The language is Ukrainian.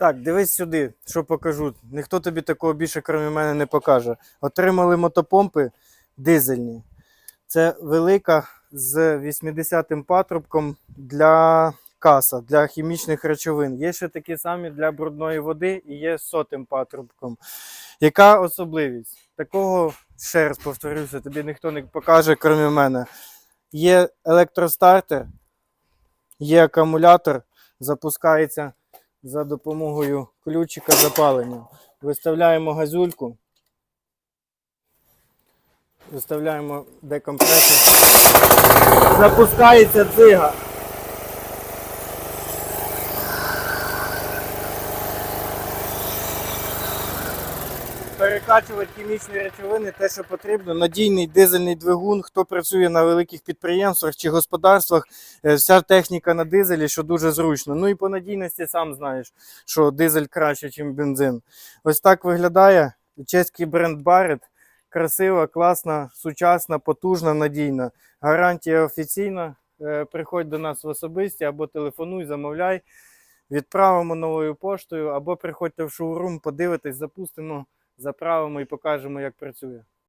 Так, дивись сюди, що покажу. Ніхто тобі такого більше, крім мене, не покаже. Отримали мотопомпи дизельні. Це велика з 80-м патрубком для каса, для хімічних речовин. Є ще такі самі для брудної води і є з сотим патрубком. Яка особливість? Такого, ще раз повторюся, тобі ніхто не покаже, крім мене. Є електростартер, є акумулятор, запускається за допомогою ключика запалення. Виставляємо газюльку. Виставляємо декомпресор. Запускається дзига. Перекачувати хімічні речовини те, що потрібно. Надійний дизельний двигун. Хто працює на великих підприємствах чи господарствах, е, вся техніка на дизелі, що дуже зручно. Ну і по надійності сам знаєш, що дизель краще, ніж бензин. Ось так виглядає чеський бренд Barrett. Красива, класна, сучасна, потужна, надійна. Гарантія офіційна. Е, Приходь до нас в особисті або телефонуй, замовляй. Відправимо новою поштою, або приходьте в шоурум, подивитесь, запустимо, заправимо і покажемо, як працює.